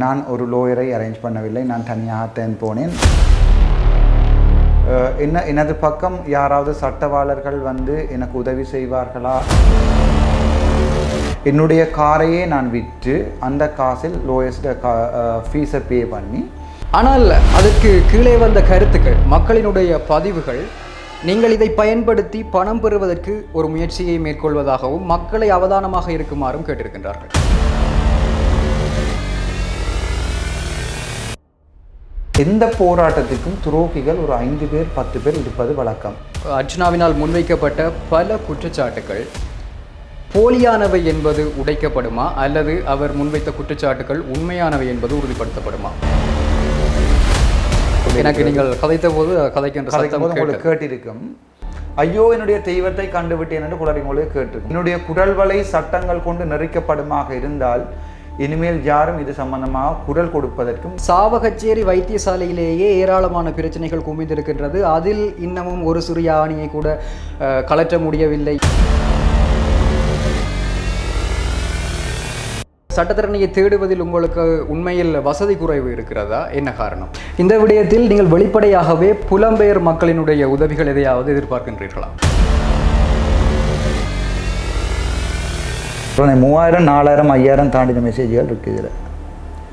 நான் ஒரு லோயரை அரேஞ்ச் பண்ணவில்லை. நான் தனியாகத்தான் போனேன். என்ன எனது பக்கம் யாராவது சட்டவாளர்கள் வந்து எனக்கு உதவி செய்வார்களா? என்னுடைய காரையே நான் விற்று அந்த காசில் லோயஸ்ட கா ஃபீஸை பே பண்ணி ஆனால் அதற்கு கீழே வந்த கருத்துக்கள் மக்களினுடைய பதிவுகள் நீங்கள் இதை பயன்படுத்தி பணம் பெறுவதற்கு ஒரு முயற்சியை மேற்கொள்வதாகவும் மக்களை அவதானமாக இருக்குமாறும் கேட்டிருக்கின்றார்கள். எந்த போராட்டத்துக்கும் துரோகிகள் ஒரு ஐந்து பேர் பத்து பேர் இருப்பது வழக்கம். அர்ச்சனாவினால் முன்வைக்கப்பட்ட பல குற்றச்சாட்டுகள் போலியானவை என்பது உடைக்கப்படுமா? அல்லது அவர் முன்வைத்த குற்றச்சாட்டுகள் உண்மையானவை என்பது உறுதிப்படுத்தப்படுமா? எனக்கு நீங்கள் கதைத்த போது கதைக்கின்ற சத்தம். உங்களுக்கு கேட்டிருக்கும். ஐயோ என்னுடைய தெய்வத்தை கண்டுவிட்டேன் என்று குளறி கேட்டிருக்கும். என்னுடைய குடல்வலை சட்டங்கள் கொண்டு நெறிக்கப்படுமாக இருந்தால் இனிமேல் யாரும் இது சம்பந்தமாக குரல் கொடுப்பதற்கும் சாவகச்சேரி வைத்தியசாலையிலேயே ஏராளமான பிரச்சனைகள் குமிந்திருக்கின்றது அதில் இன்னமும் ஒரு சிறிய ஆணியை கூட கலற்ற முடியவில்லை. சட்டத்தரணியை தேடுவதில் உங்களுக்கு உண்மையில் வசதி குறைவு இருக்கிறதா? என்ன காரணம்? இந்த விடயத்தில் நீங்கள் வெளிப்படையாகவே புலம்பெயர் மக்களினுடைய உதவிகள் எதையாவது எதிர்பார்க்கின்றீர்களா? உடனே மூவாயிரம் நாலாயிரம் ஐயாயிரம் தாண்டின மெசேஜ்கள் இருக்கு இதில்.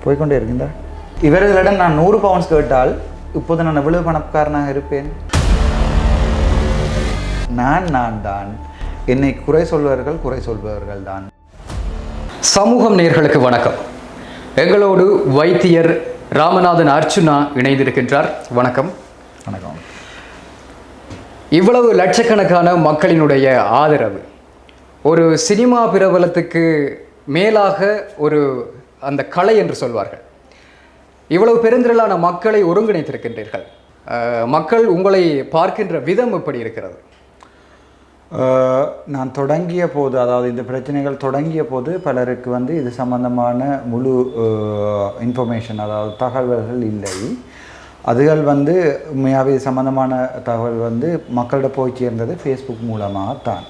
போய்க்கொண்டே இருக்கின்ற? இவர்களிடம் நான் நூறு பவுன்ஸ் கேட்டால் இப்போது நான் எவ்வளவு பணக்காரனாக இருப்பேன்? நான் நான் தான். என்னை குறை சொல்பவர்கள் குறை சொல்பவர்கள் தான். சமூகம் நேர்களுக்கு வணக்கம். எங்களோடு வைத்தியர் ராமநாதன் அர்ச்சுனா இணைந்திருக்கின்றார். வணக்கம். வணக்கம். இவ்வளவு லட்சக்கணக்கான மக்களினுடைய ஆதரவு ஒரு சினிமா பிரபலத்துக்கு மேலாக ஒரு அந்த கலை என்று சொல்வார்கள். இவ்வளவு பெருந்திரளான மக்களை ஒருங்கிணைத்திருக்கின்றீர்கள். மக்கள் உங்களை பார்க்கின்ற விதம் எப்படி இருக்கிறது? நான் தொடங்கிய போது அதாவது இந்த பிரச்சனைகள் தொடங்கிய போது பலருக்கு வந்து இது சம்பந்தமான முழு இன்ஃபர்மேஷன் அதாவது தகவல்கள் இல்லை. அதுகள் வந்து உண்மையாகவே இது சம்பந்தமான தகவல் வந்து மக்களிட போய் சேர்ந்தது ஃபேஸ்புக் மூலமாக தான்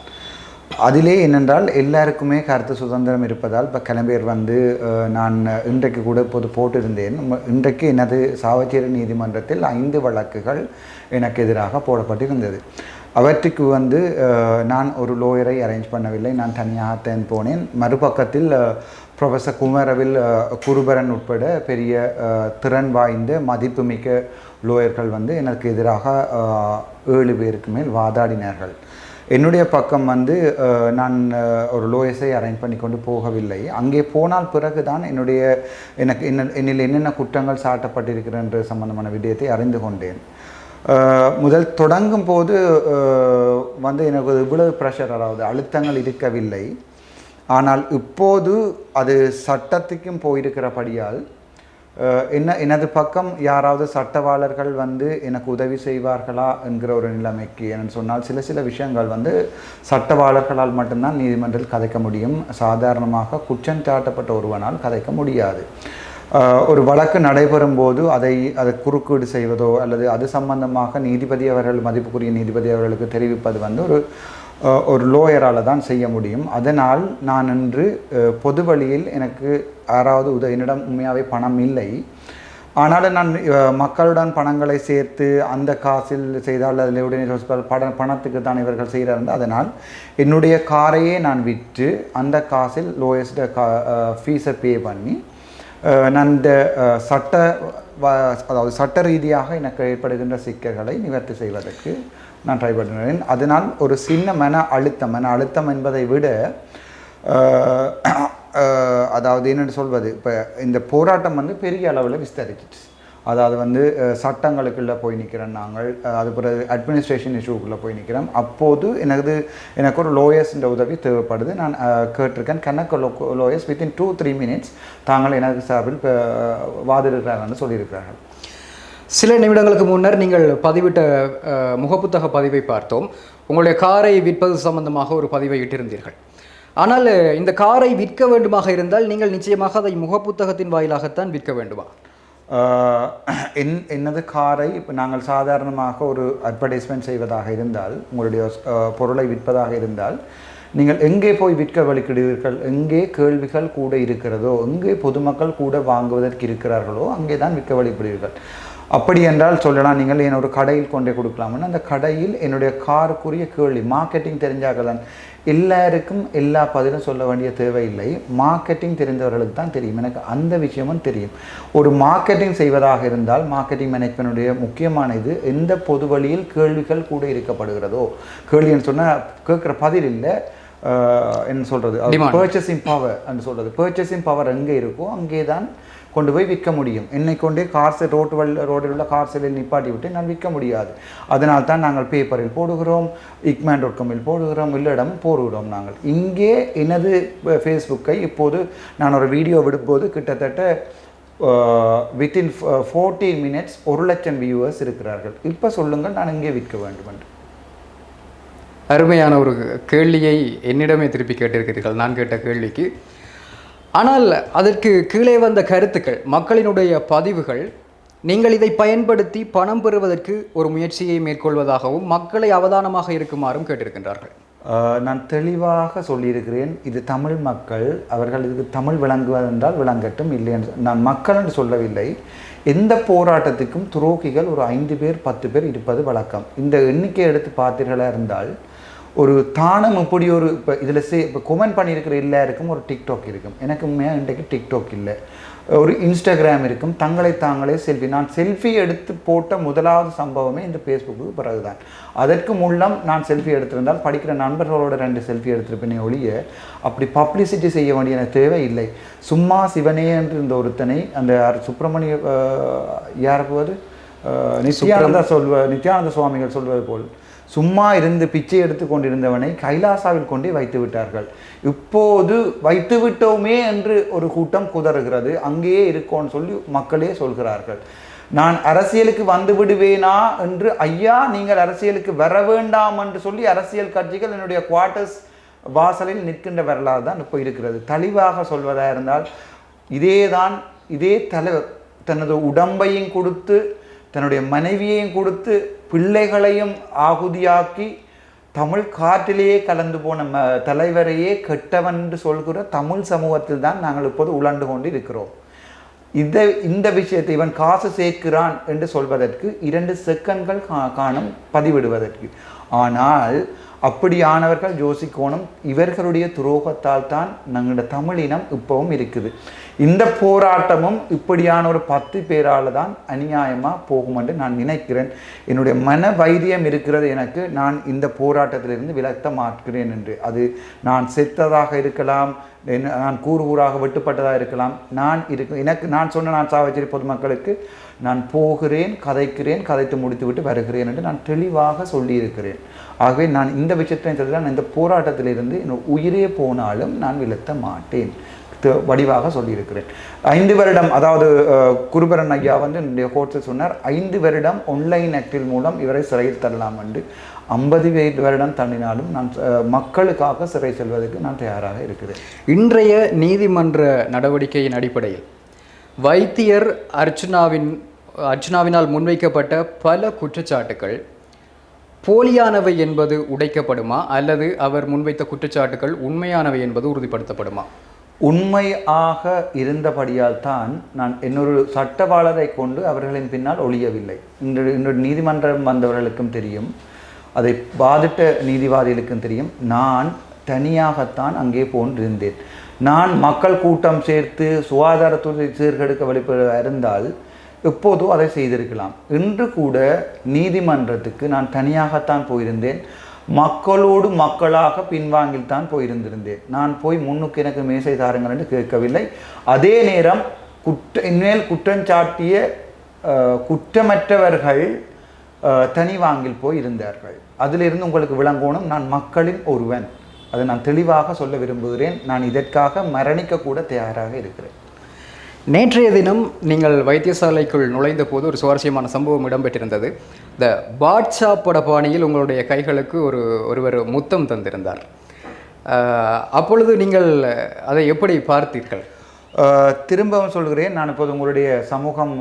அதிலே என்னென்றால் எல்லாருக்குமே கருத்து சுதந்திரம் இருப்பதால் இப்போ கிளம்பியர் வந்து நான் இன்றைக்கு கூட இப்போது போட்டிருந்தேன். இன்றைக்கு எனது சாவச்சேரி நீதிமன்றத்தில் ஐந்து வழக்குகள் எனக்கு எதிராக போடப்பட்டிருந்தது. அவற்றுக்கு வந்து நான் ஒரு லோயரை அரேஞ்ச் பண்ணவில்லை. நான் தனியாகத்தான் போனேன். மறுபக்கத்தில் ப்ரொஃபஸர் குமரவில் குருபரன் உட்பட பெரிய திறன் வாய்ந்த மதிப்புமிக்க லோயர்கள் வந்து எனக்கு எதிராக ஏழு பேருக்கு மேல் வாதாடினார்கள். என்னுடைய பக்கம் வந்து நான் ஒரு லோயஸை அரேஞ்ச் பண்ணி கொண்டு போகவில்லை. அங்கே போனால் பிறகு தான் என்னுடைய எனக்கு என்ன என்னில் என்னென்ன குற்றங்கள் சாட்டப்பட்டிருக்கிறன்ற சம்பந்தமான விடயத்தை அறிந்து கொண்டேன். முதல் தொடங்கும் போது வந்து எனக்கு இவ்வளவு ப்ரெஷர் அதாவது அழுத்தங்கள் இருக்கவில்லை. ஆனால் இப்போது அது சட்டத்துக்கும் போயிருக்கிறபடியால் என்ன எனது பக்கம் யாராவது சட்டவாளர்கள் வந்து எனக்கு உதவி செய்வார்களா என்கிற ஒரு நிலைமைக்கு என்று சொன்னால் சில சில விஷயங்கள் வந்து சட்டவாளர்களால் மட்டும்தான் நீதிமன்றத்தில் கதைக்க முடியும். சாதாரணமாக குற்றம் சாட்டப்பட்ட ஒருவனால் கதைக்க முடியாது. ஒரு வழக்கு நடைபெறும் போது அதை அதை குறுக்கீடு செய்வதோ அல்லது அது சம்பந்தமாக நீதிபதி அவர்கள் மதிப்புக்குரிய நீதிபதி அவர்களுக்கு தெரிவிப்பது வந்து ஒரு ஒரு லோயரால் தான் செய்ய முடியும். அதனால் நான் இன்று பொது வழியில் எனக்கு யாராவது உத என்னிடம் உண்மையாகவே பணம் இல்லை. ஆனாலும் நான் மக்களுடன் பணங்களை சேர்த்து அந்த காசில் செய்தால் அதில் உடனே பட பணத்துக்கு தான் இவர்கள் செய்கிறார்கள். அதனால் என்னுடைய காரையே நான் விற்று அந்த காசில் லோயஸ்ட் கா ஃபீஸை பே பண்ணி நான் இந்த சட்ட அதாவது சட்ட ரீதியாக எனக்கு ஏற்படுகின்ற சிக்கல்களை நிவர்த்தி செய்வதற்கு நான் ட்ரை பண்ணுறேன் அதனால் ஒரு சின்ன மன அழுத்தம் மன அழுத்தம் என்பதை விட அதாவது என்னென்னு சொல்வது இப்போ இந்த போராட்டம் வந்து பெரிய அளவில் விஸ்தரிச்சிச்சு. அதாவது வந்து சட்டங்களுக்குள்ளே போய் நிற்கிறோம் நாங்கள். அது பிறகு அட்மினிஸ்ட்ரேஷன் இஷ்யூக்குள்ளே போய் நிற்கிறோம் அப்போது எனது எனக்கு ஒரு லோயர்ஸ்ன்ற உதவி தேவைப்படுது. நான் கேட்டிருக்கேன். கணக்கு law lawyers within two three minutes தாங்கள் எனக்கு சார்பில் வாதிடுகிறார்கள் சொல்லியிருக்கிறார்கள். சில நிமிடங்களுக்கு முன்னர் நீங்கள் பதிவிட்ட முகப்புத்தக பதிவை பார்த்தோம். உங்களுடைய காரை விற்பது சம்பந்தமாக ஒரு பதிவை இட்டிருந்தீர்கள். ஆனால் இந்த காரை விற்க வேண்டுமாக இருந்தால் நீங்கள் நிச்சயமாக அதை முகப்புத்தகத்தின் வாயிலாகத்தான் விற்க வேண்டுமா? என் என்னது காரை இப்போ நாங்கள் சாதாரணமாக ஒரு அட்வர்டைஸ்மெண்ட் செய்வதாக இருந்தால் உங்களுடைய பொருளை விற்பதாக இருந்தால் நீங்கள் எங்கே போய் விற்க வலிக்கிறீர்கள் எங்கே கேள்விகள் கூட இருக்கிறதோ எங்கே பொதுமக்கள் கூட வாங்குவதற்கு இருக்கிறார்களோ அங்கே தான் விற்க வழிபடுவீர்கள் அப்படி என்றால் சொல்லலாம் நீங்கள் என்னோட கடையில் கொண்டே கொடுக்கலாம்னு. அந்த கடையில் என்னுடைய காருக்குரிய கேள்வி மார்க்கெட்டிங் தெரிஞ்சாக தான் எல்லாருக்கும் எல்லா பதிலும் சொல்ல வேண்டிய தேவையில்லை. மார்க்கெட்டிங் தெரிந்தவர்களுக்கு தான் தெரியும். எனக்கு அந்த விஷயமும் தெரியும். ஒரு மார்க்கெட்டிங் செய்வதாக இருந்தால் மார்க்கெட்டிங் மேனேஜ்மெண்ட்டுடைய முக்கியமான இது எந்த பொது வழியில் கேள்விகள் கூட இருக்கப்படுகிறதோ கேள்வின்னு சொன்னால் கேட்குற பதில் இல்லை. என்ன சொல்கிறது. பர்ச்சேசிங் பவர் என்று சொல்கிறது பர்ச்சேசிங் பவர் எங்கே இருக்கோ அங்கே தான் கொண்டு போய் விற்க முடியும். என்னை கொண்டே கார்ஸ் ரோட்டு வல்ல ரோடில் உள்ள கார் செல்லில் நிப்பாட்டி விட்டு நான் விற்க முடியாது. அதனால் தான் நாங்கள் பேப்பரில் போடுகிறோம் இக்மேன் டாட் காமில் போடுகிறோம் இல்லிடம் போடுகிறோம் நாங்கள். இங்கே எனது ஃபேஸ்புக்கை இப்போது நான் ஒரு வீடியோ விடும்போது கிட்டத்தட்ட வித்தின் ஃபோர்டீன் மினிட்ஸ் ஒரு லட்சம் வியூவர்ஸ் இருக்கிறார்கள். இப்போ சொல்லுங்கள் நான் இங்கே விற்க வேண்டும் என்று. அருமையான ஒரு கேள்வியை என்னிடமே திருப்பி கேட்டிருக்கிறீர்கள். நான் கேட்ட கேள்விக்கு ஆனால் அதற்கு கீழே வந்த கருத்துக்கள் மக்களினுடைய பதிவுகள் நீங்கள் இதை பயன்படுத்தி பணம் பெறுவதற்கு ஒரு முயற்சியை மேற்கொள்வதாகவும் மக்களை அவதானமாக இருக்குமாறும் கேட்டிருக்கின்றார்கள். நான் தெளிவாக சொல்லியிருக்கிறேன் இது தமிழ் மக்கள் அவர்கள் இதுக்கு தமிழ் விளங்குவதென்றால் விளங்கட்டும் இல்லை என்று நான் மக்கள் என்று சொல்லவில்லை. எந்த போராட்டத்துக்கும் துரோகிகள் ஒரு ஐந்து பேர் பத்து பேர் இருப்பது வழக்கம். இந்த எண்ணிக்கை எடுத்து பார்த்தீர்களா இருந்தால் ஒரு தானம் இப்படி ஒரு இப்போ இதில் சே இப்போ கொமெண்ட் பண்ணியிருக்கிற எல்லாருக்கும் ஒரு டிக்டாக் இருக்கும். எனக்கு உண்மையாக இன்றைக்கு டிக்டாக் இல்லை. ஒரு இன்ஸ்டாகிராம் இருக்கும். தங்களை தாங்களே செல்ஃபி நான் செல்ஃபி எடுத்து போட்ட முதலாவது சம்பவமே இந்த ஃபேஸ்புக்கு பிறகுதான். அதற்கு முன்னம் நான் செல்ஃபி எடுத்திருந்தால் படிக்கிற நண்பர்களோட ரெண்டு செல்ஃபி எடுத்திருப்பேனே ஒழிய அப்படி பப்ளிசிட்டி செய்ய வேண்டிய தேவை இல்லை. சும்மா சிவனே என்று இருந்த ஒருத்தனை அந்த சுப்பிரமணிய யார் போவது? நித்யானந்தா சொல்வ நித்யானந்த சுவாமிகள் சொல்வது போல். சும்மா இருந்து பிச்சை எடுத்து கொண்டிருந்தவனை கைலாசாவில் கொண்டே வைத்து விட்டார்கள். இப்போது வைத்து விட்டோமே என்று ஒரு கூட்டம் குதறுகிறது. அங்கேயே இருக்கோன்னு சொல்லி மக்களே சொல்கிறார்கள். நான் அரசியலுக்கு வந்து விடுவேனா என்று ஐயா நீங்கள் அரசியலுக்கு வர வேண்டாம் என்று சொல்லி அரசியல் கட்சிகள் என்னுடைய குவார்ட்டர்ஸ் வாசலில் நிற்கின்ற வரலாறு தான் இப்போ இருக்கிறது. தெளிவாக சொல்வதாக இருந்தால் இதே தான் இதே தலைவர் தனது உடம்பையும் கொடுத்து தன்னுடைய மனைவியையும் கொடுத்து பிள்ளைகளையும் ஆகுதியாக்கி தமிழ் காற்றிலேயே கலந்து போன ம தலைவரையே கெட்டவன் என்று சொல்கிற தமிழ் சமூகத்தில் தான் நாங்கள் இப்போது உழண்டு கொண்டு இருக்கிறோம் இந்த இந்த விஷயத்தை இவன் காசு சேர்க்கிறான் என்று சொல்வதற்கு இரண்டு செகண்ட்கள் கா- காணும் பதிவிடுவதற்கு. ஆனால் அப்படியானவர்கள் யோசிக்கோணும் இவர்களுடைய துரோகத்தால் தான் நம்முடைய தமிழினம் இப்பவும் இருக்குது. இந்த போராட்டமும் இப்படியான ஒரு பத்து பேரால் தான் அநியாயமாக போகும் என்று நான் நினைக்கிறேன். என்னுடைய மன வைத்தியம் இருக்கிறது எனக்கு. நான் இந்த போராட்டத்திலிருந்து விலத்த மாற்றுகிறேன் என்று. அது நான் செத்ததாக இருக்கலாம் என்ன- நான் கூறு கூறாக வெட்டுப்பட்டதாக இருக்கலாம். நான் இருக்கு எனக்கு நான் சொன்ன நான் சாவச்சேரி பொதுமக்களுக்கு நான் போகிறேன் கதைக்கிறேன் கதைத்து முடித்துவிட்டு வருகிறேன் என்று நான் தெளிவாக சொல்லியிருக்கிறேன். ஆகவே நான் இந்த விஷயத்தை சொல்லி நான் இந்த போராட்டத்திலிருந்து என் உயிரே போனாலும் நான் விலத்த மாட்டேன். வடிவாக சொல்லியிருக்கிறேன். ஐந்து வருடம் அதாவது குருபரன் ஐயா வந்து என்னுடைய கோர்ட்ஸில் சொன்னார் ஐந்து வருடம் ஒன்லைன் ஆக்டில் மூலம் இவரை சிறையில் தள்ளலாம் என்று. ஐம்பது வருடம் தள்ளினாலும் நான் மக்களுக்காக சிறை செல்வதற்கு நான் தயாராக இருக்கிறேன். இன்றைய நீதிமன்ற நடவடிக்கையின் அடிப்படையில் வைத்தியர் அர்ச்சனாவின் அர்ச்சனாவினால் முன்வைக்கப்பட்ட பல குற்றச்சாட்டுகள் போலியானவை என்பது உடைக்கப்படுமா அல்லது அவர் முன்வைத்த குற்றச்சாட்டுகள் உண்மையானவை என்பது உறுதிப்படுத்தப்படுமா? உண்மையாக இருந்தபடியால் தான் நான் இன்னொரு சட்டவாளரை கொண்டு அவர்களின் பின்னால் ஒழியவில்லை. இன்று இன்று நீதிமன்றம் வந்தவர்களுக்கும் தெரியும். அதை பாதிட்ட நீதிவாதிகளுக்கும் தெரியும். நான் தனியாகத்தான் அங்கே போன்றிருந்தேன். நான் மக்கள் கூட்டம் சேர்த்து சுகாதாரத்துறை சீர்கெடுக்க வழிபட இருந்தால் எப்போதோ அதை செய்திருக்கலாம். இன்று கூட நீதிமன்றத்துக்கு நான் தனியாகத்தான் போயிருந்தேன். மக்களோடு மக்களாக பின்வாங்கில் தான் போயிருந்திருந்தேன். நான் போய் முன்னுக்கு எனக்கு மேசை தாருங்கள் என்று கேட்கவில்லை. அதே நேரம் குற்ற இனிமேல் குற்றஞ்சாட்டிய குற்றமற்றவர்கள் தனி வாங்கில் போய் இருந்தார்கள் அதிலிருந்து உங்களுக்கு விளங்கணும் நான் மக்களின் ஒருவன். அதை நான் தெளிவாக சொல்ல விரும்புகிறேன். நான் இதற்காக மரணிக்க கூட தயாராக இருக்கிறேன். நேற்றைய தினம் நீங்கள் வைத்தியசாலைக்குள் நுழைந்த போது ஒரு சுவாரஸ்யமான சம்பவம் இடம்பெற்றிருந்தது. இந்த பாட்ஷா பட பாணியில் உங்களுடைய கைகளுக்கு ஒரு ஒருவர் முத்தம் தந்திருந்தார். அப்பொழுது நீங்கள் அதை எப்படி பார்த்தீர்கள்? திரும்பவும் சொல்கிறேன். நான் இப்போது உங்களுடைய சமூகம்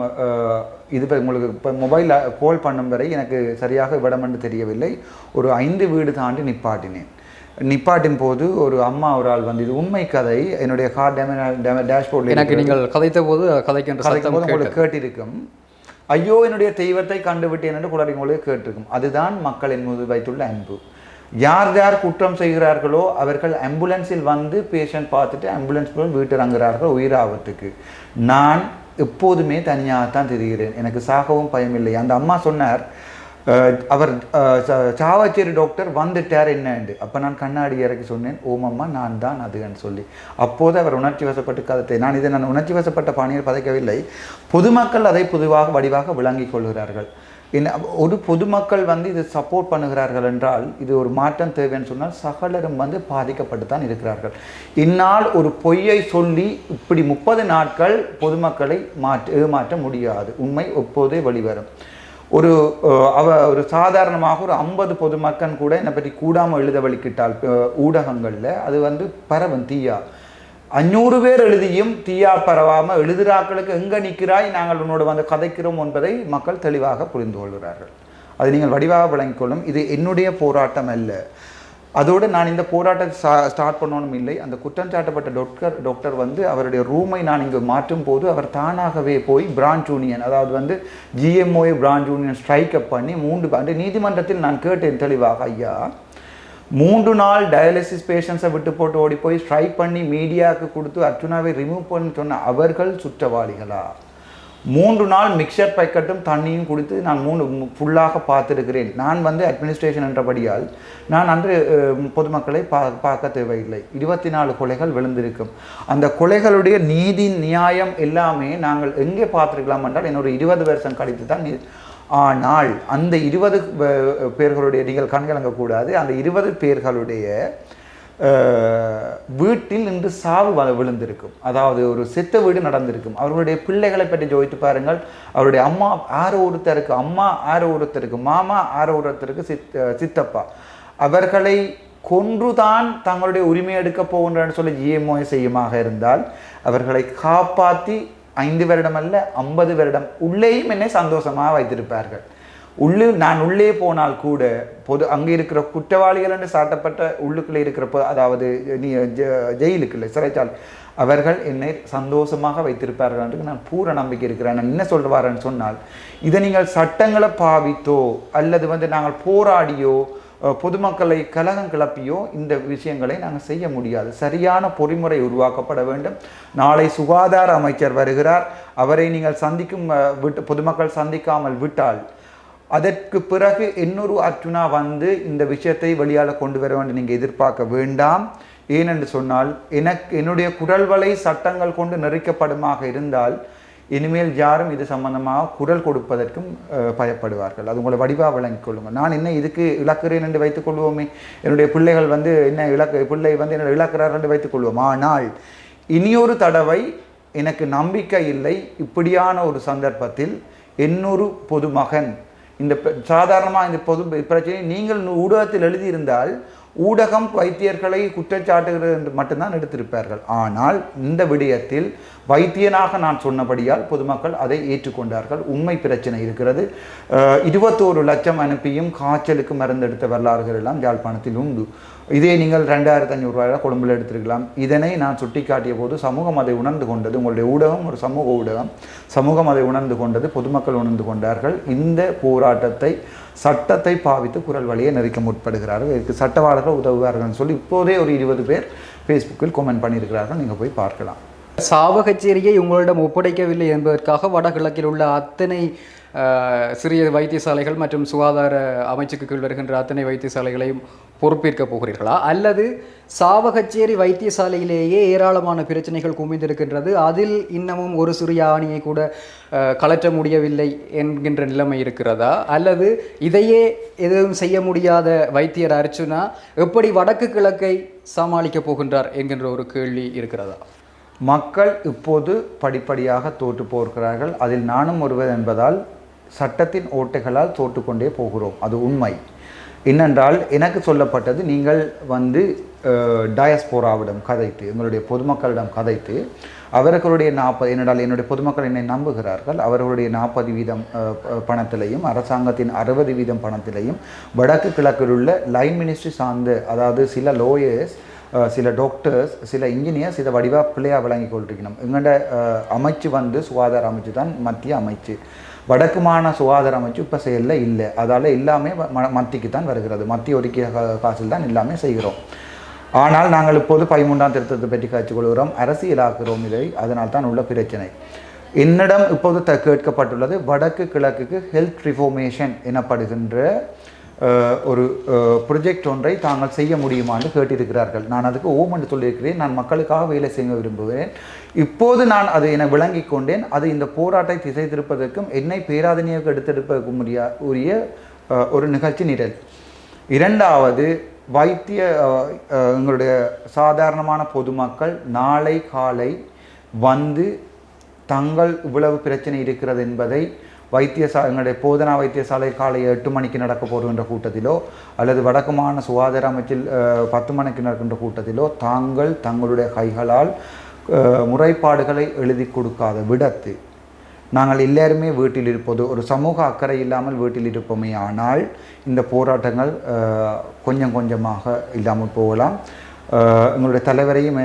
இது உங்களுக்கு இப்போ மொபைல் கால் பண்ணும் வரை எனக்கு சரியாக விடம் என்று தெரியவில்லை. ஒரு ஐந்து வீடு தாண்டி நிப்பாட்டினேன். நிப்பாட்டின் போது ஒரு அம்மா ஒரு ஆள் வந்து இது உண்மை கதை. என்னுடைய கார் டேஷ்போர்டில் எனக்கு நீங்கள் கதைத்த போது கதைக்கின்ற கதைக்கும் போது உங்களுக்கு கேட்டிருக்கும். ஐயோ என்னுடைய தெய்வத்தை கண்டுவிட்டேன் என்று குளறி உங்களுக்கு கேட்டிருக்கும். அதுதான் மக்களின் மீது வைத்துள்ள அன்பு. யார் யார் குற்றம் செய்கிறார்களோ அவர்கள் ஆம்புலன்ஸில் வந்து பேஷண்ட் பார்த்துட்டு ஆம்புலன்ஸ் மூலம் வீட்டு இறங்குகிறார்கள் உயிராபத்துக்கு. நான் எப்போதுமே தனியாகத்தான் தெரிகிறேன். எனக்கு சாகவும் பயமில்லை அந்த அம்மா சொன்னார் அவர் சாவச்சேரி டாக்டர் வந்துட்டார் என்னண்டு? அப்போ நான் கண்ணாடி இறக்கி சொன்னேன் ஓமம்மா நான் தான் அதுன்னு சொல்லி. அப்போது அவர் உணர்ச்சி வசப்பட்டு கதத்தை நான் இதை நான் உணர்ச்சி வசப்பட்ட பாணியில் பதைக்கவில்லை. பொதுமக்கள் அதை பொதுவாக வடிவாக விளங்கிக் கொள்கிறார்கள். என்ன ஒரு பொதுமக்கள் வந்து இது சப்போர்ட் பண்ணுகிறார்கள் என்றால் இது ஒரு மாற்றம் தேவைன்னு சொன்னால் சகலரும் வந்து பாதிக்கப்பட்டு தான் இருக்கிறார்கள். இந்நாள் ஒரு பொய்யை சொல்லி இப்படி முப்பது நாட்கள் பொதுமக்களை மாற்ற ஏமாற்ற முடியாது. உண்மை எப்போதே வெளிவரும். ஒரு அவ ஒரு சாதாரணமாக ஒரு ஐம்பது பொதுமக்கள் கூட என்னை பற்றி கூடாமல் எழுத வலிக்கிட்டால் ஊடகங்களில் ஊடகங்கள்ல. அது வந்து பரவும் தீயா. அஞ்சூறு பேர் எழுதியும் தீயா பரவாமல் எழுதுகிறாக்களுக்கு எங்கே நிற்கிறாய் நாங்கள் உன்னோடு வந்து கதைக்கிறோம் என்பதை மக்கள் தெளிவாக புரிந்து கொள்கிறார்கள். அது நீங்கள் வடிவாக விளங்கிக் கொள்ளும். இது என்னுடைய போராட்டம் அல்ல. அதோடு நான் இந்த போராட்டத்தை ஸ்டா- ஸ்டார்ட் பண்ணணும் இல்லை. அந்த குற்றம் சாட்டப்பட்ட டாக்டர் டாக்டர் வந்து அவருடைய ரூமை நான் இங்கு மாற்றும் போது அவர் தானாகவே போய் பிரான்ச் யூனியன் அதாவது வந்து G M O A branch union strike up பண்ணி மூன்று அந்த நீதிமன்றத்தில் நான் கேட்டேன் தெளிவாக ஐயா மூன்று நாள் டயாலிசிஸ் பேஷண்ட்ஸை விட்டு போட்டு ஓடி போய் ஸ்ட்ரைக் பண்ணி மீடியாவுக்கு கொடுத்து அர்ச்சுனாவை ரிமூவ் பண்ண சொன்ன அவர்கள் சுற்றவாளிகளா மூன்று நாள் மிக்சர் பைக்கட்டும் தண்ணியும் கொடுத்து நான் மூணு ஃபுல்லாக பார்த்துருக்கிறேன். நான் வந்து அட்மினிஸ்ட்ரேஷன் என்றபடியால் நான் அன்று பொதுமக்களை பா பார்க்க தேவையில்லை. இருபத்தி நாலு கொலைகள் விழுந்திருக்கும். அந்த கொலைகளுடைய நீதி நியாயம் எல்லாமே நாங்கள் எங்கே பார்த்துருக்கலாம் என்றால் என்னோட இருபது வருஷம் கழித்து தான் ஆனால் அந்த இருபது பேர்களுடைய நீங்கள் கண்கலங்கக்கூடாது. அந்த இருபது பேர்களுடைய வீட்டில் இன்று சாவு வ- விழுந்திருக்கும். அதாவது ஒரு செத்த வீடு நடந்திருக்கும். அவர்களுடைய பிள்ளைகளை பற்றி ஜோதித்து பாருங்கள். அவருடைய அம்மா ஆறு ஒருத்தருக்கு அம்மா ஆறு ஒருத்தருக்கு மாமா ஆறு ஒருத்தருக்கு சித் சித்தப்பா. அவர்களை கொன்றுதான் தங்களுடைய உரிமை எடுக்க போகின்றன்னு சொல்லி ஜிஎம்ஓ செய்யுமாக இருந்தால் அவர்களை காப்பாற்றி ஐந்து வருடம் அல்ல ஐம்பது வருடம் உள்ளேயும் என்னை சந்தோஷமாக வைத்திருப்பார்கள். உள்ளே நான் உள்ளே போனால் கூட பொது அங்கே இருக்கிற குற்றவாளிகள் என்று சாட்டப்பட்ட உள்ளுக்குள்ளே இருக்கிற அதாவது நீ ஜ- ஜெயிலுக்கு இல்லை அவர்கள் என்னை சந்தோஷமாக வைத்திருப்பார்கள் என்று நான் பூர நம்பிக்கை இருக்கிறேன். நான் என்ன சொல்லுவாரன்னு சொன்னால் இதை நீங்கள் சட்டங்களை பாவித்தோ அல்லது வந்து நாங்கள் போராடியோ பொதுமக்களை கலகம் கிளப்பியோ இந்த விஷயங்களை நாங்கள் செய்ய முடியாது. சரியான பொறிமுறை உருவாக்கப்பட வேண்டும். நாளை சுகாதார அமைச்சர் வருகிறார். அவரை நீங்கள் சந்திக்கும் விட்டு பொதுமக்கள் சந்திக்காமல் விட்டால் அதற்கு பிறகு இன்னொரு அர்ஜுனா வந்து இந்த விஷயத்தை வெளியால் கொண்டு வர வேண்டும். நீங்கள் எதிர்பார்க்க வேண்டாம். ஏனென்று சொன்னால் எனக்கு என்னுடைய குரல் வலை சட்டங்கள் கொண்டு நெறிக்கப்படுமாக இருந்தால் இனிமேல் யாரும் இது சம்பந்தமாக குரல் கொடுப்பதற்கும் பயப்படுவார்கள். அது உங்களை வடிவாக வழங்கிக் கொள்ளுங்கள் நான் என்ன இதுக்கு இழக்கிறேன் என்று வைத்துக் கொள்வோமே? என்னுடைய பிள்ளைகள் வந்து என்ன இழக்க பிள்ளை வந்து என்ன இழக்கிறார் என்று வைத்துக் கொள்வோம். ஆனால் இனியொரு தடவை எனக்கு நம்பிக்கை இல்லை. இப்படியான ஒரு சந்தர்ப்பத்தில் இன்னொரு பொதுமகன் இந்த சாதாரணமாக இந்த பொது பிரச்சனை நீங்கள் ஊடகத்தில் எழுதியிருந்தால் ஊடகம் வைத்தியர்களை குற்றச்சாட்டுகிறது என்று மட்டும்தான் எடுத்திருப்பார்கள். ஆனால் இந்த விடயத்தில் வைத்தியனாக நான் சொன்னபடியால் பொதுமக்கள் அதை ஏற்றுக்கொண்டார்கள். உண்மை பிரச்சனை இருக்கிறது. இருபத்தோரு லட்சம் அனுப்பியும் காய்ச்சலுக்கு மருந்தெடுத்த வரலாறுகள் எல்லாம் யாழ்ப்பாணத்தில் உண்டு. இதே நீங்கள் ரெண்டாயிரத்தி ஐநூறு கொழும்பில் எடுத்திருக்கலாம். இதனை நான் சுட்டிக்காட்டிய போது சமூகம் அதை உணர்ந்து கொண்டது. உங்களுடைய ஊடகம் ஒரு சமூக ஊடகம் சமூகம் அதை உணர்ந்து கொண்டது. பொதுமக்கள் உணர்ந்து கொண்டார்கள். இந்த போராட்டத்தை சட்டத்தை பாவித்து குரல் வழியை நெருக்க முற்படுகிறார்கள். இதுக்கு சட்டவாளர்கள் உதவுவார்கள் சொல்லி இப்போதே ஒரு இருபது பேர் ஃபேஸ்புக்கில் கமெண்ட் பண்ணியிருக்கிறார்கள். நீங்கள் போய் பார்க்கலாம். சாவகச்சேரியை உங்களிடம் ஒப்படைக்கவில்லை என்பதற்காக வடகிழக்கில் உள்ள அத்தனை சிறிய வைத்தியசாலைகள் மற்றும் சுகாதார அமைச்சுக்கு கீழ் வருகின்ற அத்தனை வைத்தியசாலைகளையும் பொறுப்பேற்க போகிறீர்களா? அல்லது சாவகச்சேரி வைத்தியசாலையிலேயே ஏராளமான பிரச்சனைகள் குமிந்திருக்கின்றது அதில் இன்னமும் ஒரு சிறிய ஆணியை கூட கலற்ற முடியவில்லை என்கின்ற நிலைமை இருக்கிறதா? அல்லது இதையே எதுவும் செய்ய முடியாத வைத்தியர் அர்ச்சுனா எப்படி வடக்கு கிழக்கை சமாளிக்கப் போகின்றார் என்கின்ற ஒரு கேள்வி இருக்கிறதா? மக்கள் இப்போது படிப்படியாக தோற்று போகிறார்கள். அதில் நானும் ஒருவர் என்பதால் சட்டத்தின் ஓட்டைகளால் தோற்றுக்கொண்டே போகிறோம். அது உண்மை. என்னென்றால் எனக்கு சொல்லப்பட்டது நீங்கள் வந்து டயஸ்போராவிடம் கதைத்து எங்களுடைய பொதுமக்களிடம் கதைத்து அவர்களுடைய நாற்பது என்னடால் என்னுடைய பொதுமக்கள் என்னை நம்புகிறார்கள். அவர்களுடைய நாற்பது வீதம் பணத்திலையும் அரசாங்கத்தின் அறுபது வீதம் பணத்திலையும் வடக்கு கிழக்கில் உள்ள லைன் மினிஸ்ட்ரி சார்ந்து அதாவது சில லோயர்ஸ் சில டாக்டர்ஸ் சில இன்ஜினியர்ஸ் இதை வடிவாக பிள்ளையாக விளங்கி கொண்டிருக்கணும். எங்கள்ட அமைச்சு வந்து சுகாதார அமைச்சு தான் மத்திய அமைச்சு. வடக்குமான சுகாதார அமைச்சு இப்போ செயலில் இல்லை. அதால் எல்லாமே ம- மத்திக்கு தான் வருகிறது. மத்திய ஒதுக்கிய காசில் தான் எல்லாமே செய்கிறோம். ஆனால் நாங்கள் இப்போது பதிமூன்றாம் திருத்தத்தை பற்றி காட்சிக்கொள்கிறோம் அரசியலாக்குகிறோம் இதை. அதனால் தான் உள்ள பிரச்சனை. என்னிடம் இப்போது த கேட்கப்பட்டுள்ளது வடக்கு கிழக்குக்கு ஹெல்த் ரிஃபோர்மேஷன் எனப்படுகின்ற ஒரு ப்ரொஜெக்ட் ஒன்றை தாங்கள் செய்ய முடியுமான்னு கேட்டிருக்கிறார்கள். நான் அதுக்கு ஓம் என்று சொல்லியிருக்கிறேன். நான் மக்களுக்காக வேலை செய்ய விரும்புகிறேன். இப்போது நான் அதை என விளங்கிக் கொண்டேன். அது இந்த போராட்டத்தை திசை திருப்பதற்கும் என்னை பேராதனையாக எடுத்தெடுப்பதற்கும் முடியா உரிய ஒரு நிகழ்ச்சி நிரல். இரண்டாவது வைத்திய எங்களுடைய சாதாரணமான பொதுமக்கள் நாளை காலை வந்து தங்கள் இவ்வளவு பிரச்சனை இருக்கிறது என்பதை வைத்தியசா எங்களுடைய போதனா வைத்தியசாலை காலை எட்டு மணிக்கு நடக்க போகின்ற கூட்டத்திலோ அல்லது வடக்குமான சுகாதார அமைச்சில் பத்து மணிக்கு நடக்கின்ற கூட்டத்திலோ தாங்கள் தங்களுடைய கைகளால் முறைப்பாடுகளை எழுதி கொடுக்காத விடத்து நாங்கள் எல்லாருமே வீட்டில் இருப்பது ஒரு சமூக அக்கறை இல்லாமல் வீட்டில் இருப்போமே ஆனால் இந்த போராட்டங்கள் கொஞ்சம் கொஞ்சமாக இல்லாமல் போகலாம். எங்களுடைய தலைவரையும்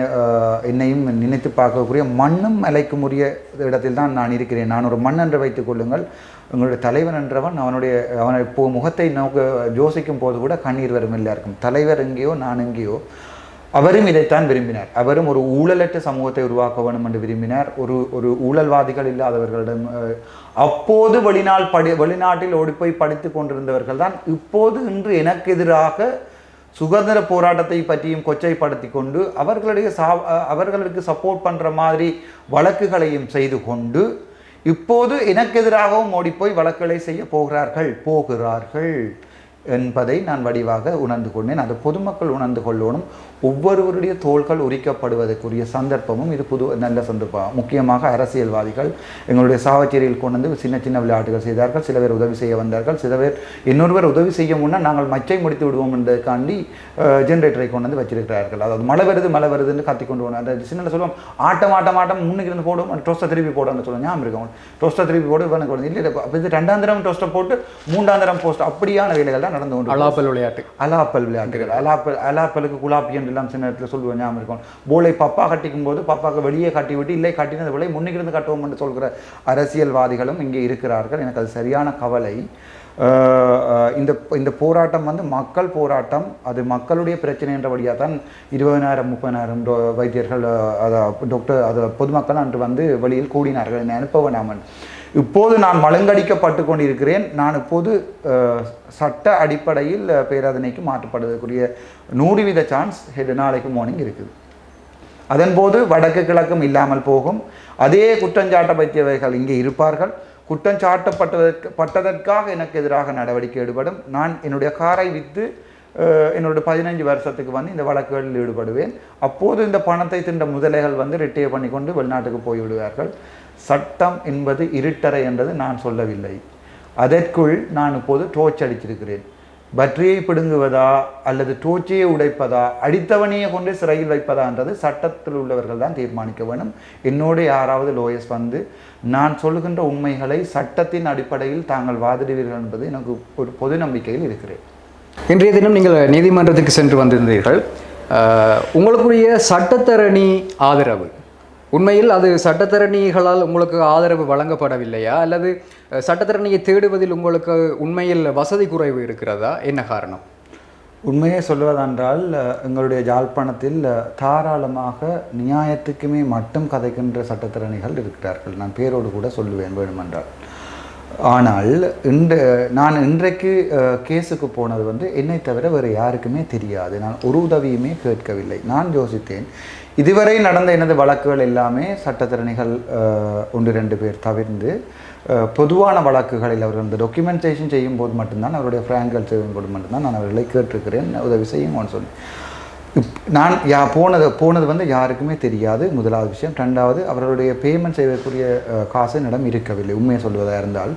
என்னையும் நினைத்து பார்க்கக்கூடிய மண்ணும் மலைக்கும் உரிய இடத்தில் தான் நான் இருக்கிறேன். நான் ஒரு மண் என்று வைத்துக் கொள்ளுங்கள். எங்களுடைய தலைவன் என்றவன் அவனுடைய அவனை இப்போ முகத்தை நோக்க யோசிக்கும் போது கூட கண்ணீர் வரும் எல்லாருக்கும். தலைவர் எங்கேயோ நான் எங்கேயோ அவரும் இதைத்தான் விரும்பினார். அவரும் ஒரு ஊழலற்ற சமூகத்தை உருவாக்க வேண்டும் என்று விரும்பினார். ஒரு ஒரு ஊழல்வாதிகள் இல்லாதவர்களிடம் அப்போது வெளிநாள் படி வெளிநாட்டில் ஓடிப்போய் படித்து கொண்டிருந்தவர்கள் தான் இப்போது இன்று எனக்கு எதிராக சுதந்திர போராட்டத்தை பற்றியும் கொச்சைப்படுத்தி கொண்டு அவர்களுடைய சா அவர்களுக்கு சப்போர்ட் பண்ணுற மாதிரி வழக்குகளையும் செய்து கொண்டு இப்போது எனக்கு எதிராகவும் ஓடிப்போய் போய் வழக்குகளை செய்ய போகிறார்கள் போகிறார்கள் என்பதை நான் வடிவாக உணர்ந்து கொண்டேன். அது பொதுமக்கள் உணர்ந்து கொள்ளணும். ஒவ்வொருவருடைய தோள்கள் உரிக்கப்படுவதற்குரிய சந்தர்ப்பமும் இது புது நல்ல சந்தர்ப்பம். முக்கியமாக அரசியல்வாதிகள் எங்களுடைய சாவச்சேரியில் கொண்டு வந்து சின்ன சின்ன விளையாட்டுகள் செய்தார்கள். சில பேர் உதவி செய்ய வந்தார்கள். சில பேர் இன்னொருவர் உதவி செய்ய முன்னால் நாங்கள் மச்சை முடித்து விடுவோம் என்பதற்காண்டி ஜென்ரேட்டரை கொண்டு வந்து வச்சிருக்கிறார்கள். அதாவது மழை வருது மழை வருதுன்னு கத்தி கொண்டு அந்த சின்ன சொல்லுவோம் ஆட்டம் ஆட்டம் ஆட்டம் முன்னுக்கு இருந்து போடும் டோஸ்ட்டை திருப்பி போடுன்னு சொல்லுவோம். ஞாபகம் இருக்கும் டோஸ்ட்டை திருப்பி போடு இவனுக்கு இல்லை இல்லை அப்ப இது ரெண்டாம் தரம் டோஸ்ட்டை போட்டு மூன்றாம் தரம் போஸ்ட் அப்படியான வேலைகள் தான் நடந்து கொண்டு அலாப்பல் விளையாட்டு. அலாப்பல் விளையாட்டுகள். அலாப்பல் அலாப்பலுக்கு குலாப்பி என்று எல்லாம் சின்ன இடத்துல சொல்லுவேன் ஞாபகம் இருக்கும். போலை பப்பா கட்டிக்கும் போது பப்பாக்கு வெளியே கட்டி விட்டு இல்லை கட்டினது விலை முன்னிக்கிருந்து கட்டுவோம் என்று சொல்கிற அரசியல்வாதிகளும் இங்கே இருக்கிறார்கள். எனக்கு அது சரியான கவலை. இந்த இந்த போராட்டம் வந்து மக்கள் போராட்டம். அது மக்களுடைய பிரச்சனை என்றபடியாக தான் இருபதனாயிரம் முப்பதாயிரம் டோ- வைத்தியர்கள் அதை டாக்டர் அது பொதுமக்கள் அன்று வந்து வெளியில் கூடினார்கள். என்னை அனுப்ப வேண்டாமல் இப்போது நான் மழுங்கடிக்கப்பட்டு கொண்டிருக்கிறேன். நான் இப்போது சட்ட அடிப்படையில் பேராதனைக்கு மாற்றப்படுவதற்குரிய நூறு வீத சான்ஸ் ஹெட் நாளைக்கு மார்னிங் இருக்குது. அதன்போது வடக்கு கிழக்கும் இல்லாமல் போகும். அதே குற்றஞ்சாட்ட வைத்தியவைகள் இங்கே இருப்பார்கள். குற்றம் சாட்டப்பட்டதற்கு பட்டதற்காக எனக்கு எதிராக நடவடிக்கை ஈடுபடும் நான் என்னுடைய காரை விற்று என்னோட பதினஞ்சு வருஷத்துக்கு வந்து இந்த வழக்குகளில் ஈடுபடுவேன். அப்போது இந்த பணத்தை தின்ற முதலைகள் வந்து ரிட்டையர் பண்ணி கொண்டு வெளிநாட்டுக்கு போய் விடுவார்கள் சட்டம் என்பது இருட்டறை என்றது நான் சொல்லவில்லை. அதற்குள் நான் இப்போது டோர்ச் அடிச்சிருக்கிறேன் பற்றியை பிடுங்குவதா அல்லது டோர்ச்சையை உடைப்பதா அடித்தவனையே கொண்டு சிறையில் வைப்பதான்றது சட்டத்தில் உள்ளவர்கள் தான் தீர்மானிக்க வேண்டும். என்னோடு யாராவது லோயர்ஸ் வந்து நான் சொல்லுகின்ற உண்மைகளை சட்டத்தின் அடிப்படையில் தாங்கள் வாதிடுவீர்கள் என்பது எனக்கு ஒரு பொது நம்பிக்கையில் இருக்கிறேன். இன்றைய தினம் நீங்கள் நீதிமன்றத்துக்கு சென்று வந்திருந்தீர்கள். உங்களுக்குரிய சட்டத்தரணி ஆதரவு. உண்மையில் அது சட்டத்தரணிகளால் உங்களுக்கு ஆதரவு வழங்கப்படவில்லையா? அல்லது அஹ், சட்டத்தரணியை தேடுவதில் உங்களுக்கு உண்மையில் வசதி குறைவு இருக்கிறதா? என்ன காரணம்? உண்மையை சொல்வதென்றால் எங்களுடைய ஜாழ்ப்பாணத்தில் தாராளமாக நியாயத்துக்குமே மட்டும் கதைக்கின்ற சட்டத்திறனிகள் இருக்கிறார்கள். நான் பேரோடு கூட சொல்லுவேன் வேணுமென்றால். ஆனால் இன்று நான் இன்றைக்கு கேஸுக்கு போனது வந்து என்னை தவிர வேறு யாருக்குமே தெரியாது. நான் ஒரு உதவியுமே கேட்கவில்லை. நான் யோசித்தேன் இதுவரை நடந்த எனது வழக்குகள் எல்லாமே சட்டத்திறனிகள் ஒன்று ரெண்டு பேர் தவிர்ந்து பொதுவான வழக்குகளில் அவர்கள் இந்த டாக்குமெண்டேஷன் செய்யும் போது மட்டும்தான் அவருடைய ஃப்ராங்கல் செய்யும் போது மட்டும்தான் நான் அவர்களை கேட்டிருக்கிறேன் உதவி செய்யுங்கன்னு சொல்லி. இப் நான் யா போனது போனது வந்து யாருக்குமே தெரியாது முதலாவது விஷயம். ரெண்டாவது அவர்களுடைய பேமெண்ட் செய்யக்கூடிய காசு என்னிடம் இருக்கவில்லை உண்மையை சொல்வதாக இருந்தால்.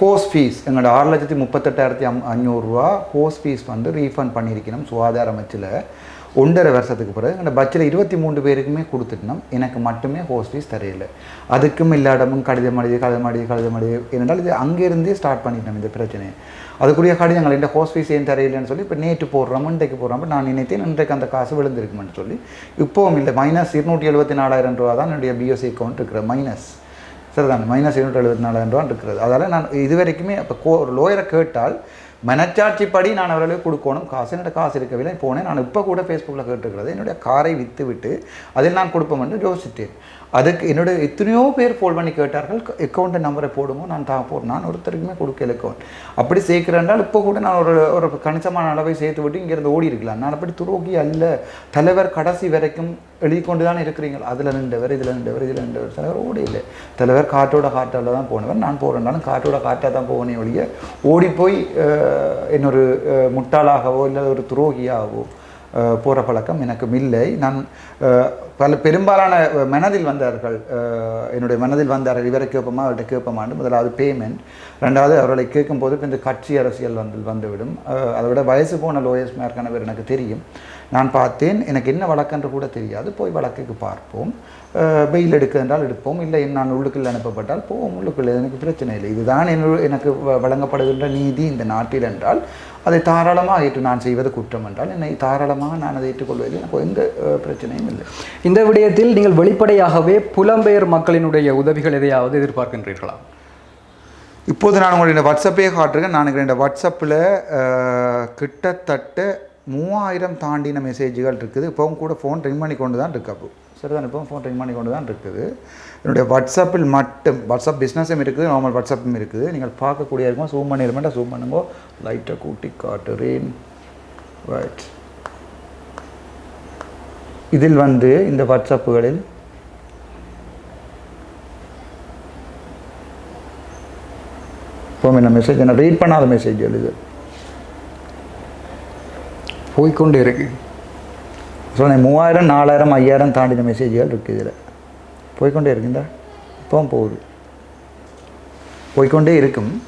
கோர்ஸ் ஃபீஸ் எங்களோட ஆறு லட்சத்தி முப்பத்தெட்டாயிரத்தி அம் அஞ்சூறுரூவா கோர்ஸ் ஃபீஸ் வந்து ரீஃபண்ட் பண்ணியிருக்கணும் சுகாதார அமைச்சில். ஒன்றரை வருஷத்துக்கு பிறகு அந்த பட்ஜில் இருபத்தி மூன்று பேருக்குமே கொடுத்துட்டோம். எனக்கு மட்டுமே ஹோஸ்ட் ஃபீஸ் தெரியல. அதுக்கும் இல்லாடமும் கடிதம் அடிது கடிதம் அடிது கடிதம் அடிது ஏனென்றால் இது அங்கேருந்தே ஸ்டார்ட் பண்ணிட்டோம் இந்த பிரச்சனையை. அதுக்குரிய கடிதங்கள் இந்த ஹோஸ்ட் ஃபீஸ் ஏன் தரையில்லைன்னு சொல்லி இப்போ நேற்று போடுறோம் இன்றைக்கு போடுறோம். நான் நினைத்தேன் இன்றைக்கு அந்த காசு விழுந்திருக்குமென்னு சொல்லி. இப்போவும் இல்லை மைனஸ் இருநூற்றி எழுபத்தி நாலாயிரம் ரூபா தான் என்னுடைய பிஎஸ்சி அக்கௌண்ட் இருக்கிற மைனஸ் சரிதான்? மைனஸ் இருநூற்றி எழுபத்தி நாலாயிரம் ரூபான் இருக்கிறது. அதனால் நான் இது வரைக்குமே இப்போ கோ லோயரை கேட்டால் மனச்சாட்சிப்படி நான் அவர்களுக்கு கொடுக்கணும். காசு என்னோட காசு இருக்கவில்லை போனேன். நான் இப்போ கூட ஃபேஸ்புக்கில் கேட்டுருக்கிறது என்னுடைய காரை விற்று விட்டு அதில் நான் கொடுப்போம் என்று யோசித்தேன். அதுக்கு என்னுடைய எத்தனையோ பேர் ஃபோன் பண்ணி கேட்டார்கள் அக்கௌண்ட் நம்பரை போடுமோ நான் தான் போடுறேன் நான் ஒருத்தருக்குமே கொடுக்கல அக்கௌண்ட் அப்படி சேர்க்கிறேன்றால் இப்போ கூட நான் ஒரு ஒரு கணிசமான அளவை சேர்த்து விட்டு இங்கேருந்து ஓடி இருக்கலாம் நான் அப்படி துரோகி அல்ல. தலைவர் கடைசி வரைக்கும் எழுதி கொண்டு தான் இருக்கிறீங்க அதில் நின்றவர் இதில் நின்றவர் இதில் நின்றவர். தலைவர் ஓடி இல்லை. தலைவர் காற்றோட காற்றால் தான் போனவர். நான் போகிறேன்னாலும் காற்றோட காற்றாக தான் போவனே ஒழிய ஓடி போய் அஹ், இன்னொரு முட்டாளாகவோ இல்லை ஒரு துரோகியாகவோ போகிற பழக்கம் எனக்கு இல்லை. நான் பல பெரும்பாலான மனதில் வந்தார்கள். என்னுடைய மனதில் வந்தார்கள். இவரை கேட்போமா அவர்கிட்ட கேட்போமாண்டு முதலாவது பேமெண்ட் ரெண்டாவது அவர்களை கேட்கும்போது இந்த கட்சி அரசியல் வந்து வந்துவிடும். அதை விட வயசு போன லோயஸ் மேற்கானவர் எனக்கு தெரியும். நான் பார்த்தேன் எனக்கு என்ன வழக்கென்று கூட தெரியாது. போய் வழக்குக்கு பார்ப்போம். பெயில் எடுக்க என்றால் எடுப்போம். இல்லை நான் உள்ளுக்குள் அனுப்பப்பட்டால் போவோம். உள்ளுக்குள்ள எனக்கு பிரச்சனை இல்லை. இதுதான் எனக்கு வழங்கப்படுகின்ற நீதி இந்த நாட்டில் என்றால் அதை தாராளமாக ஏற்று நான் செய்வது குற்றம் என்றால் என்னை தாராளமாக நான் அதை ஏற்றுக்கொள்வதில் எனக்கு எந்த பிரச்சனையும் இல்லை. இந்த விடயத்தில் நீங்கள் வெளிப்படையாகவே புலம்பெயர் மக்களினுடைய உதவிகள் எதையாவது எதிர்பார்க்கின்றீர்களா? இப்போது நான் உங்களுடைய வாட்ஸ்அப்பே காட்டுறேன் நான் இந்த வாட்ஸ்அப்பில் கிட்டத்தட்ட மூவாயிரம் தாண்டின மெசேஜ்கள் இருக்குது. இப்போவும் கூட ஃபோன் ரிங் பண்ணி கொண்டு தான் இருக்கு அப்போ சரிதான்? இப்போவும் ஃபோன் ரிங் பண்ணி கொண்டு தான் இருக்குது. என்னுடைய வாட்ஸ்அப்பில் மட்டும் வாட்ஸ்அப் பிஸ்னஸும் இருக்குது நார்மல் வாட்ஸ்அப்பும் இருக்குது. நீங்கள் பார்க்கக்கூடிய இருக்கும். ஜூம் பண்ணிருமெண்டா ஜூம் பண்ணுங்க. லைட்டை கூட்டி காட்டுறேன். ரைட் இதில் வந்து இந்த வாட்ஸ்அப்புகளில் இப்போ என்ன மெசேஜ் என்ன? ரீட் பண்ணாத மெசேஜ் எழுது. போய்க்கொண்டே இருக்கு. சொன்னேன் மூவாயிரம் நாலாயிரம் ஐயாயிரம் தாண்டின மெசேஜ்கள் இருக்குது இதில். போய்க்கொண்டே இருக்குந்தா இப்போவும் போகுது. போய்க்கொண்டே இருக்கும்.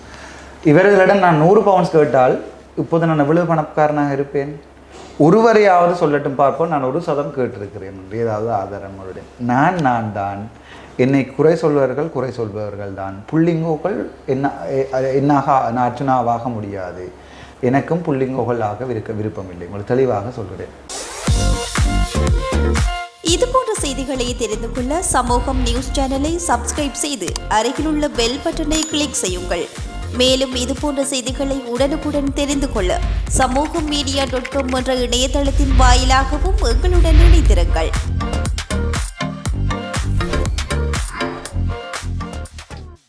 இவர்களிடம் நான் நூறு பவுன்ஸ் கேட்டால் இப்போது நான் எவ்வளவு பணக்காரனாக இருப்பேன்? ஒருவரையாவது சொல்லட்டும் பார்ப்போம். நான் ஒரு சதம் கேட்டிருக்கிறேன். ஏதாவது ஆதாரம் அவருடைய நான் நான் தான். என்னை குறை சொல்பவர்கள் குறை சொல்பவர்கள் தான் புள்ளிங்கோக்கள் என்ன எ- என்னாக அர்ச்சனாவாக முடியாது. எனக்கும் புள்ளிங்கோகள் இருக்க விருப்பமில்லை. உங்களுக்கு தெளிவாக சொல்கிறேன். இது போன்ற செய்திகளை தெரிந்து கொள்ள சமூகம் நியூஸ் சேனலை சப்ஸ்கிரைப் செய்து அருகிலுள்ள பெல் பட்டனை கிளிக் செய்யுங்கள். மேலும் இது போன்ற செய்திகளை உடனுக்குடன் தெரிந்து கொள்ள சமூகம் மீடியா டாட் காம் என்ற இணையதளத்தின் வாயிலாகவும் எங்களுடன் இணைந்திருங்கள்.